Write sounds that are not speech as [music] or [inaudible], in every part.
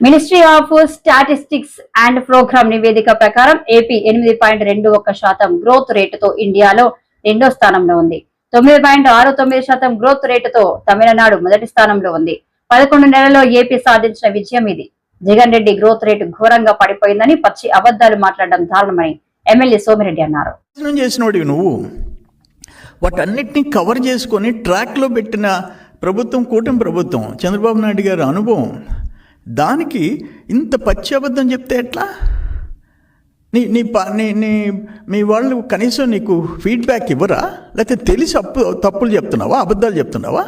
Ministry of statistics and programme నివేదిక ప్రకారం AP ఎనిమిది పాయింట్ రెండు ఒక్క శాతం గ్రోత్ రేటుతో ఇండియాలో రెండో స్థానంలో ఉంది. తొమ్మిది పాయింట్ ఆరు తొమ్మిది శాతం గ్రోత్ రేటుతో తమిళనాడు మొదటి స్థానంలో ఉంది. పదకొండు నెలల్లో ఏపీ సాధించిన విజయం ఇది. జగన్ రెడ్డి గ్రోత్ రేటు ఘోరంగా పడిపోయిందని పచ్చి అబద్దాలు మాట్లాడడం దారుణమని ఎమ్మెల్యే సోమిరెడ్డి అన్నారు. చేసినోడివి నువ్వు. వాటన్నిటిని కవర్ చేసుకొని ట్రాక్లో పెట్టిన ప్రభుత్వం కూటమి ప్రభుత్వం చంద్రబాబు నాయుడు గారి అనుభవం. దానికి ఇంత పచ్చి అబద్ధం చెప్తే ఎట్లా? నీ నీ ప నీ నీ మీ వాళ్ళు కనీసం నీకు ఫీడ్బ్యాక్ ఇవ్వరా? లేకపోతే తెలిసి అప్పు తప్పులు చెప్తున్నావా? అబద్ధాలు చెప్తున్నావా?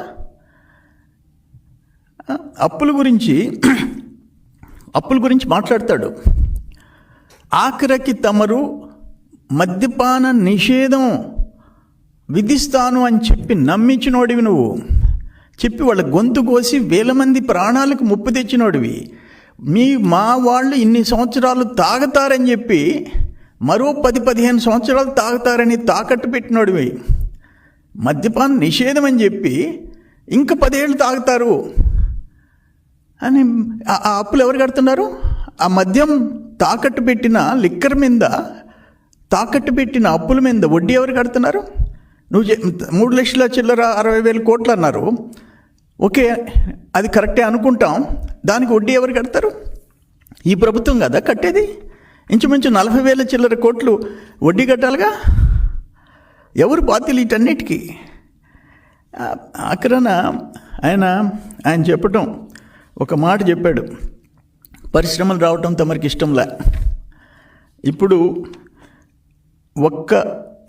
అప్పుల గురించి అప్పుల గురించి మాట్లాడతాడు. ఆఖరికి తమరు మద్యపాన నిషేధం విధిస్తాను అని చెప్పి నమ్మించినోడివి నువ్వు. చెప్పి వాళ్ళ గొంతు కోసి వేల మంది ప్రాణాలకు ముప్పు తెచ్చినోడివి. మీ మా వాళ్ళు ఇన్ని సంవత్సరాలు తాగుతారని చెప్పి మరో పది పదిహేను సంవత్సరాలు తాగుతారని తాకట్టు పెట్టినోడివి. మద్యపాన నిషేధం అని చెప్పి ఇంక పదేళ్ళు తాగుతారు. అని ఆ- అప్పులు ఎవరు కడుతున్నారు? ఆ మద్యం తాకట్టు పెట్టిన లిక్కర్ మీద తాకట్టు పెట్టిన అప్పుల మీద వడ్డీ ఎవరు కడుతున్నారు? నువ్వు మూడు లక్షల చిల్లర అరవై వేల కోట్లు అన్నారు. ఓకే అది కరెక్టే అనుకుంటాం. దానికి వడ్డీ ఎవరు కడతారు? ఈ ప్రభుత్వం కదా కట్టేది. ఇంచుమించు నలభై వేల చిల్లర కోట్లు వడ్డీ కట్టాలిగా. ఎవరు బాధ్యులు వీటన్నిటికీ? ఆ- ఆయన ఆయన చెప్పటం ఒక మాట చెప్పాడు. పరిశ్రమలు రావటం తమరికి ఇష్టంలా. ఇప్పుడు ఒక్క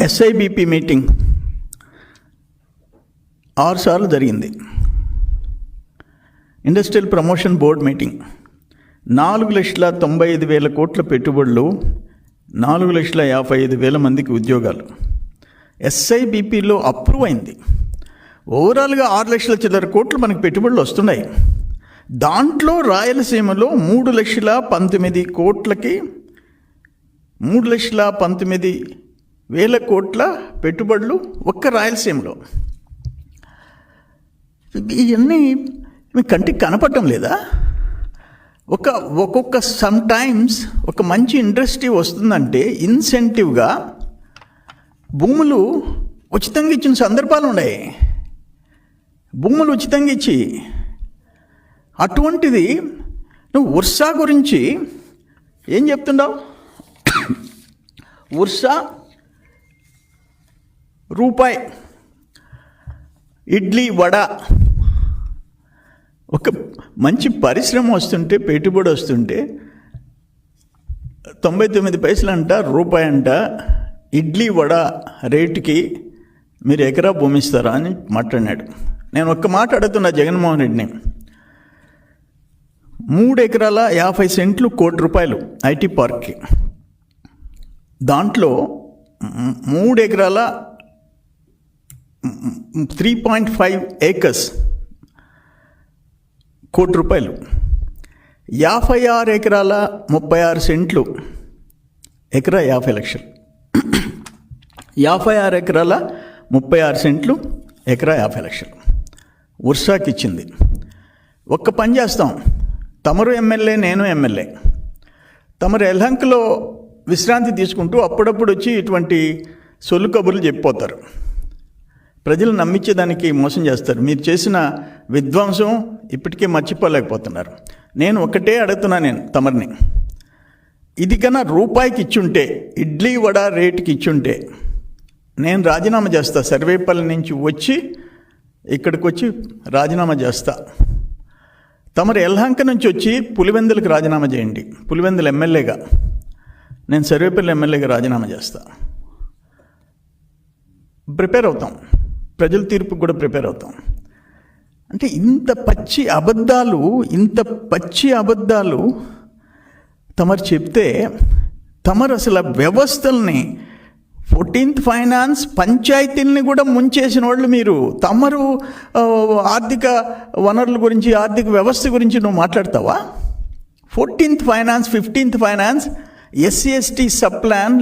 ఎస్ఐబిపి మీటింగ్ ఆరు సార్లు జరిగింది. ఇండస్ట్రియల్ ప్రమోషన్ బోర్డ్ మీటింగ్ నాలుగు లక్షల తొంభై ఐదు వేల కోట్ల పెట్టుబడులు నాలుగు లక్షల యాభై ఐదు వేల మందికి ఉద్యోగాలు. ఎస్ఐబిపిలో అప్రూవ్ అయింది. ఓవరాల్గా ఆరు లక్షల చిల్లర కోట్లు మనకి పెట్టుబడులు వస్తున్నాయి. దాంట్లో రాయలసీమలో మూడు లక్షల పంతొమ్మిది కోట్లకి మూడు లక్షల పంతొమ్మిది వేల కోట్ల పెట్టుబడులు ఒక్క రాయలసీమలో. ఇవన్నీ మీ కంటికి కనపడటం లేదా? ఒక ఒక్కొక్క సమ్ టైమ్స్ ఒక మంచి ఇండస్ట్రీ వస్తుందంటే ఇన్సెంటివ్గా భూములు ఉచితంగా ఇచ్చిన సందర్భాలు ఉన్నాయి. భూములు ఉచితంగా ఇచ్చి అటువంటిది నువ్వు ఉర్సా గురించి ఏం చెప్తుండవు? ఉర్సా రూపాయి ఇడ్లీ వడ ఒక మంచి పరిశ్రమ వస్తుంటే పెట్టుబడి వస్తుంటే తొంభై తొమ్మిది పైసలు అంట రూపాయి అంట ఇడ్లీ వడ రేటుకి మీరు ఎకరా భూమిస్తారా అని మాట్లాడినాడు. నేను ఒక్క మాట అడుగుతున్నా జగన్మోహన్ రెడ్డిని. మూడు ఎకరాల యాభై సెంట్లు కోటి రూపాయలు ఐటీ పార్క్కి. దాంట్లో మూడు ఎకరాల త్రీ పాయింట్ ఫైవ్ ఏకర్స్ కోటి రూపాయలు. యాభై ఆరు ఎకరాల ముప్పై ఆరు సెంట్లు. ఎకరా యాభై లక్షలు. యాభై ఆరు ఎకరాల ముప్పై ఆరు సెంట్లు ఎకరా యాభై లక్షలు. ఉర్సాకి ఇచ్చింది. ఒక్క పని చేస్తాం. తమరు ఎమ్మెల్యే నేను ఎమ్మెల్యే. తమరు ఎల్హంకలో విశ్రాంతి తీసుకుంటూ అప్పుడప్పుడు వచ్చి ఇటువంటి సొల్లు కబుర్లు చెప్పిపోతారు. ప్రజలు నమ్మించేదానికి మోసం చేస్తారు. మీరు చేసిన విధ్వంసం ఇప్పటికే మర్చిపోలేకపోతున్నారు. నేను ఒకటే అడుగుతున్నా నేను తమరిని. ఇది కన్నా రూపాయికి ఇచ్చుంటే ఇడ్లీ వడ రేటుకి ఇచ్చుంటే నేను రాజీనామా చేస్తా. సర్వేపల్లి నుంచి వచ్చి ఇక్కడికి వచ్చి రాజీనామా చేస్తా. తమరు ఎల్హంక నుంచి వచ్చి పులివెందులకు రాజీనామా చేయండి. పులివెందుల ఎమ్మెల్యేగా నేను సర్వేపల్లి ఎమ్మెల్యేగా రాజీనామా చేస్తా. ప్రిపేర్ అవుతాం. ప్రజల తీర్పుకు కూడా ప్రిపేర్ అవుతాం. అంటే ఇంత పచ్చి అబద్ధాలు ఇంత పచ్చి అబద్ధాలు తమరు చెప్తే తమరు అసలు వ్యవస్థల్ని ఫోర్టీన్త్ ఫైనాన్స్ పంచాయతీల్ని కూడా ముంచేసిన వాళ్ళు మీరు. తమరు ఆర్థిక వనరుల గురించి ఆర్థిక వ్యవస్థ గురించి నువ్వు మాట్లాడతావా? Fourteenth finance fifteenth finance SC ST sub plan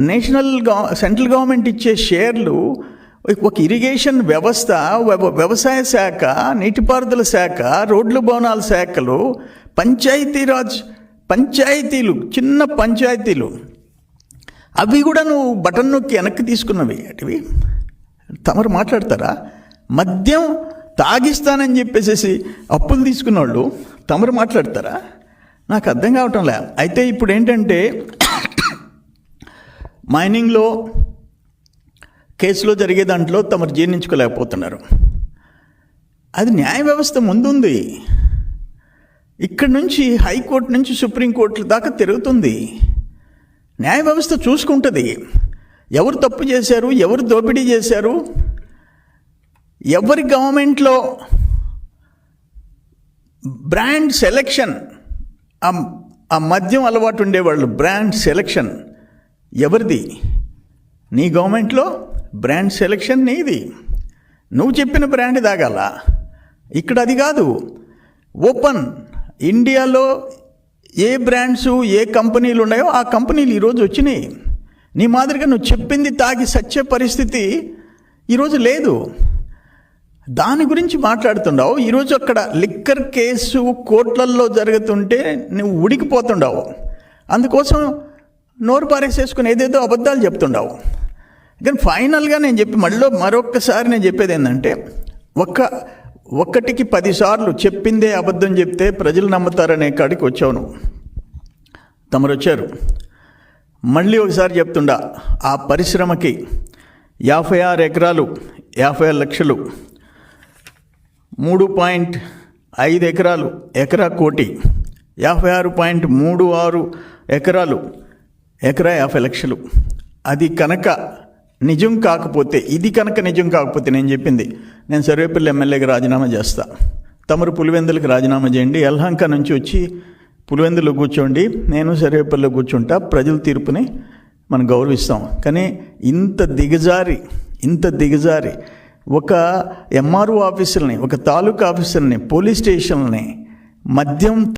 national గవ సెంట్రల్ గవర్నమెంట్ ఇచ్చే షేర్లు ఒక ఇరిగేషన్ వ్యవస్థ వ్యవసాయ శాఖ నీటిపారుదల శాఖ రోడ్లు భవనాల శాఖలు పంచాయతీరాజ్ పంచాయతీలు చిన్న పంచాయతీలు. అవి కూడా నువ్వు బటన్ నొక్కి వెనక్కి తీసుకున్నవి. అటువి. తమరు మాట్లాడతారా? మద్యం తాగిస్తానని చెప్పేసేసి అప్పులు తీసుకున్న వాళ్ళు తమరు మాట్లాడతారా? నాకు అర్థం కావటం లే. అయితే ఇప్పుడు ఏంటంటే మైనింగ్లో [coughs] కేసులో జరిగే దాంట్లో తమరు జీర్ణించుకోలేకపోతున్నారు. అది న్యాయ వ్యవస్థ ముందుంది. ఇక్కడ నుంచి హైకోర్టు నుంచి సుప్రీంకోర్టు దాకా తిరుగుతుంది. న్యాయ వ్యవస్థ చూసుకుంటుంది. ఎవరు తప్పు చేశారు ఎవరు దోపిడీ చేశారు ఎవరి గవర్నమెంట్లో బ్రాండ్ సెలెక్షన్ ఆ ఆ మద్యం అలవాటు ఉండేవాళ్ళు బ్రాండ్ సెలెక్షన్ ఎవరిది? నీ గవర్నమెంట్లో బ్రాండ్ సెలెక్షన్ నీది. నువ్వు చెప్పిన బ్రాండ్ తాగాల ఇక్కడ అది కాదు. ఓపెన్. ఇండియాలో ఏ బ్రాండ్స్ ఏ కంపెనీలు ఉన్నాయో ఆ కంపెనీలు ఈరోజు వచ్చినాయి. నీ మాదిరిగా నువ్వు చెప్పింది తాగి సచ్చే పరిస్థితి ఈరోజు లేదు. దాని గురించి మాట్లాడుతుండవు. ఈరోజు అక్కడ లిక్కర్ కేసు కోర్టులలో జరుగుతుంటే నువ్వు ఉడికిపోతుండవు. అందుకోసం నోరు పారేసేసుకుని ఏదేదో అబద్ధాలు చెప్తుండవు. కానీ ఫైనల్గా నేను చెప్పి మళ్ళీ మరొక్కసారి నేను చెప్పేది ఏంటంటే ఒక్క ఒక్కటికి పదిసార్లు చెప్పిందే అబద్ధం చెప్తే ప్రజలు నమ్ముతారనే కాడికి వచ్చావు నువ్వు తమరు వచ్చారు మళ్ళీ ఒకసారి చెప్తుండా ఆ పరిశ్రమకి యాభై ఆరు ఎకరాలు యాభై ఆరు లక్షలు మూడు పాయింట్ ఐదు ఎకరాలు ఎకరా కోటి యాభై ఆరు పాయింట్ మూడు ఆరు ఎకరాలు ఎకరా యాభై లక్షలు. అది కనుక నిజం కాకపోతే ఇది కనుక నిజం కాకపోతే నేను చెప్పింది నేను సర్వేపల్లి ఎమ్మెల్యేకి రాజీనామా చేస్తా. తమరు పులివెందులకు రాజీనామా చేయండి. ఎల్హంక నుంచి వచ్చి పులివెందులో కూర్చోండి. నేను సర్వేపల్లిలో కూర్చుంటా. ప్రజల తీర్పుని మనం గౌరవిస్తాం. కానీ ఇంత దిగజారి ఇంత దిగజారి ఒక ఎంఆర్ఓ ఆఫీసులని ఒక తాలూకా ఆఫీసులని పోలీస్ స్టేషన్ని మద్యం